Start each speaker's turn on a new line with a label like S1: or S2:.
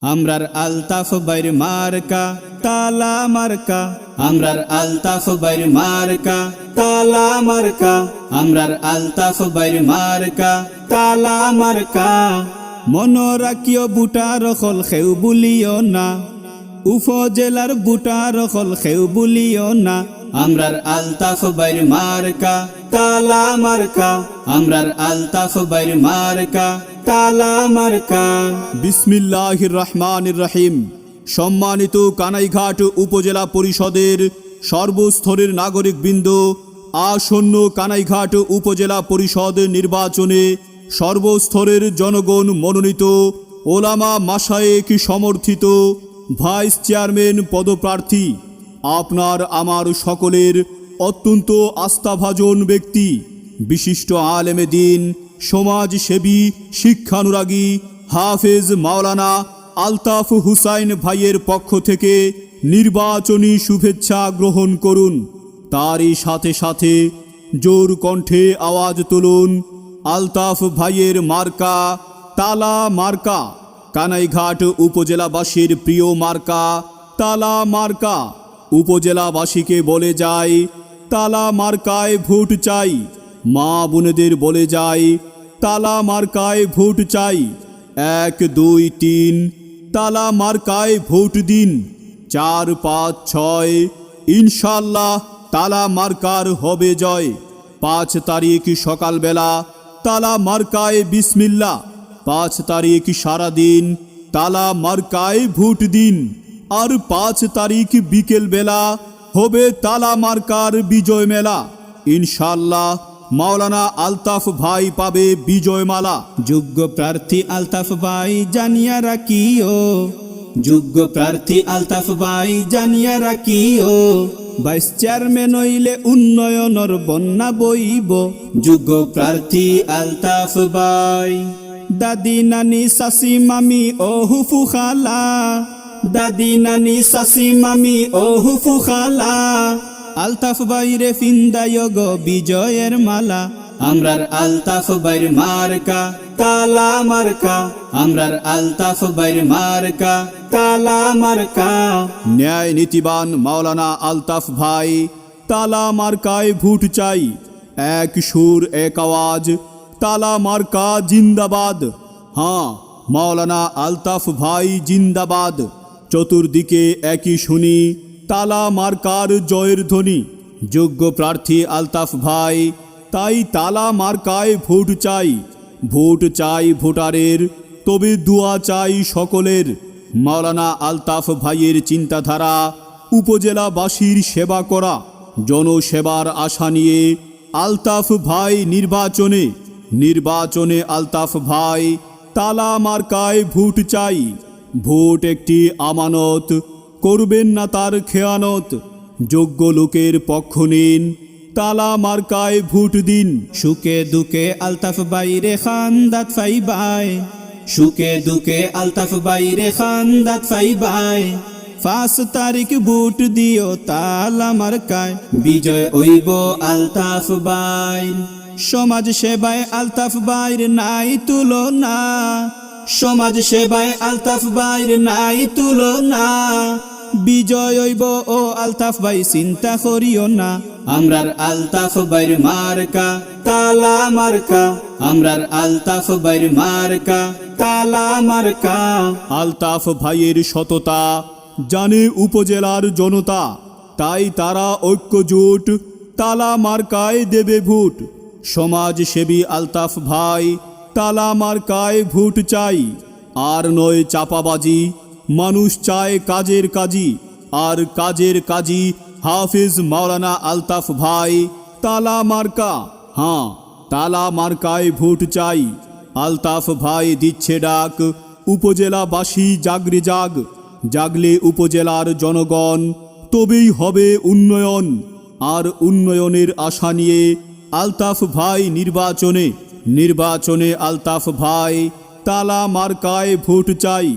S1: আমরার আলতাফ বাইর মার্কা, তালা মার্কা। আমরার আলতাফ বাইর মার্কা, তালা মার্কা। আমরার আলতাফ বাইর মার্কা, তালা মার্কা। মন রাখিও বুটা রখল খেউ বুলিও না। উপজেলার বুটা রখল খেউ বুলিও না। আমরার আলতাফ বাইর মার্কা, তালা মার্কা। আমরার আলতাফ বাইর মার্কা, তালা মার্কা।
S2: বিসমিল্লাহির রহমানির রহিম। সম্মানিত কানাইঘাট উপজেলা পরিষদের সর্বস্তরের নাগরিকবৃন্দ, আসন্ন কানাইঘাট উপজেলা পরিষদ নির্বাচনে সর্বস্তরের জনগণ মনোনীত ওলামা মাসায়েক সমর্থিত ভাইস চেয়ারম্যান পদপ্রার্থী আপনার আমার সকলের অত্যন্ত আস্থাভাজন ব্যক্তি, বিশিষ্ট আলেমে দিন, সমাজসেবী, শিক্ষানুরাগী হাফেজ মাওলানা আলতাফ হুসাইন ভাইয়ের পক্ষ থেকে নির্বাচনী শুভেচ্ছা গ্রহণ করুন। তারই সাথে সাথে জোর কণ্ঠে আওয়াজ তুলুন আলতাফ ভাইয়ের মার্কা তালা মার্কা, কানাইঘাট উপজেলাবাসীর প্রিয় মার্কা তালা মার্কা। উপজেলাবাসীকে বলে যায় তালা মার্কায় ভোট চাই। মা বোনেদের বলে যাই, তালা মার্কায় ভোট চাই। এক, দুই, তিন, তালা মার্কায় ভোট দিন। চার, পাঁচ, ছয় ইনশাল্লাহ তালা মার্কার হবে জয়। পাঁচ তারিখ সকালবেলা তালা মার্কায় বিসমিল্লা পাঁচ তারিখ সারাদিন তালা মার্কায় ভোট দিন। আর পাঁচ তারিখ বিকেল বেলা হবে তালা মার্কার বিজয় মেলা। ইনশাল্লাহ মাওলানা আলতাফ ভাই পাবে বিজয়মালা
S1: যোগ্য প্রার্থী আলতাফ ভাই জানিয়া রাখিও। যোগ্য প্রার্থী আলতাফ ভাই জানিয়া রাখিও। ভাইস চেয়ারম্যান হইলে উন্নয়নর বন্যা বইব। যোগ্য প্রার্থী আলতাফ ভাই। দাদি, নানি, শাসি, মামি ও হুফু খালা দাদি নানি শাসি মামি ও হুফু খালা আলতাফ বাইরে ফিন্দায় গো বিজয়ের মালা। আমরার আলতাফ বাইর মার্কা তালা মার্কা। আমরার আলতাফ বাইর মার্কা তালা মার্কা।
S2: ন্যায় নীতিবান মাওলানা আলতাফ ভাই, তালা মার্কায় ভুট চাই। এক সুর, এক আওয়াজ, তালা মার্কা জিন্দাবাদ। হ্যাঁ মাওলানা আলতাফ ভাই জিন্দাবাদ। চতুর্দিকে একই শুনি, তালা মার্কার জয়ের ধ্বনি। যোগ্য প্রার্থী আলতাফ ভাই, তাই তালা মার্কায় ভোট চাই। ভোট চাই ভোটারের, তবে দুয়া চাই সকলের। মাওলানা আলতাফ ভাইয়ের চিন্তাধারা, উপজেলাবাসীর সেবা করা। জনসেবার আশা নিয়ে আলতাফ ভাই নির্বাচনে নির্বাচনে আলতাফ ভাই তালা মার্কায় ভোট চাই। ভোট একটি আমানত। করবেন না তার খেয়ানত। যোগ্য লোকের পক্ষ নিন। তালা মার্কায় ভোট দিন।
S1: সুখে দুঃখে আলতাফ বাইরে খান্দাত ফাই বাই সুখে দুঃখে আলতাফ বাইরে খান্দাত ফাই বাই পাঁচ তারিখ বুট দিও তাল আমার কায় বিজয় ওইব আলতাফ বাই সমাজ সেবায় আলতাফ বাইর নাই তুলো না সমাজ সেবায় আলতাফ বাইর নাই তুলো না বিজয় হইব ও আলতাফ ভাই, চিন্তা করিও না। আমরার আলতাফ বাইর মার্কা, তালা মার্কা। আমরার আলতাফ বাইর মার্কা, তালা মার্কা।
S2: আলতাফ ভাইয়ের সততা জানে উপজেলার জনতা, তাই তারা ঐক্যজোট তালা মার্কায় দেবে ভোট। সমাজসেবী আলতাফ ভাই তালা মার্কায় ভোট চাই, আর নয় চাপাবাজি, মানুষ চায় কাজের কাজী আর কাজের কাজী হাফিজ মাওলানা আলতাফ ভাই। তালা মার্কা হ্যাঁ তালা মার্কায় ভোট চাই, আলতাফ ভাই দিচ্ছে ডাক, উপজেলাবাসী জাগরে জাগ, জাগলে উপজেলার জনগণ, তবেই হবে উন্নয়ন, আর উন্নয়নের আশা নিয়ে আলতাফ ভাই নির্বাচনে নির্বাচনে আলতাফ ভাই তালা মার্কায় ভোট চাই।